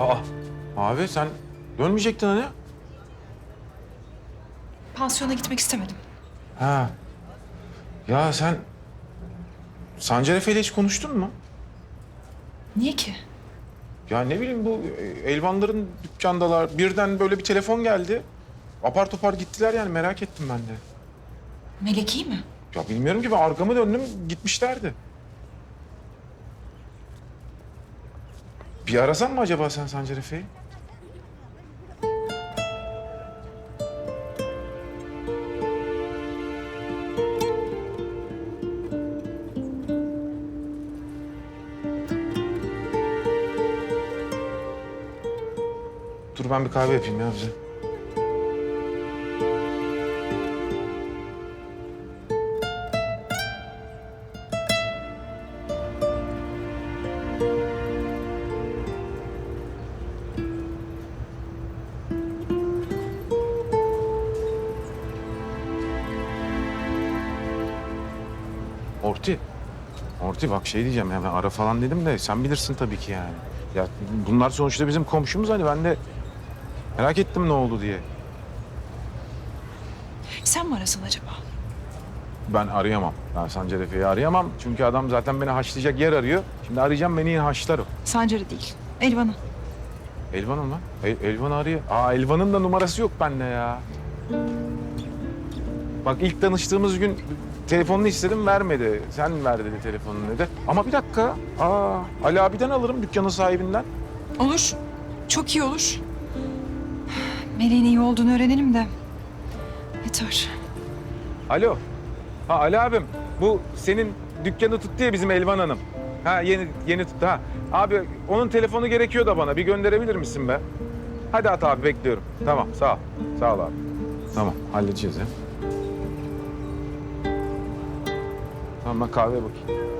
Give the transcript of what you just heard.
Aa, abi sen dönmeyecektin hani? Pansiyona gitmek istemedim. Ha. Ya sen Sancar Efe'yle hiç konuştun mu? Niye ki? Ya ne bileyim bu e, Elvanların dükkandalar. Birden böyle bir telefon geldi. Apar topar gittiler yani merak ettim ben de. Melek iyi mi? Ya bilmiyorum ki ben arkamı döndüm gitmişlerdi. Bir arasan mı acaba sen Sancar Efe'yi? Dur ben bir kahve yapayım ya bize. Orti. Orti bak şey diyeceğim ya ben ara falan dedim de sen bilirsin tabii ki yani. Ya bunlar sonuçta bizim komşumuz hani ben de merak ettim ne oldu diye. Sen mi arasın acaba? Ben arayamam. Ben Sancar Efe'yi arayamam. Çünkü adam zaten beni haşlayacak yer arıyor. Şimdi arayacağım beni yine haşlar o. Sancar'ı değil. Elvan'ı. Elvan'ı mı? El, Elvan'ı arıyor. Aa Elvan'ın da numarası yok bende ya. Bak ilk tanıştığımız gün telefonunu istedim vermedi. Sen ver dedi telefonunu dedi. Ama bir dakika. Aa Ali abiden alırım dükkanın sahibinden. Olur. Çok iyi olur. Meleğin iyi olduğunu öğrenelim de. Yeter. Alo. Ha Ali abim. Bu senin dükkanı tuttu ya bizim Elvan Hanım. Ha yeni yeni tuttu ha. Abi onun telefonu gerekiyor da bana. Bir gönderebilir misin be? Hadi at abi bekliyorum. Tamam sağ ol. Sağ ol abi. Tamam halledeceğiz ya. Tamam ben kahveye bakayım.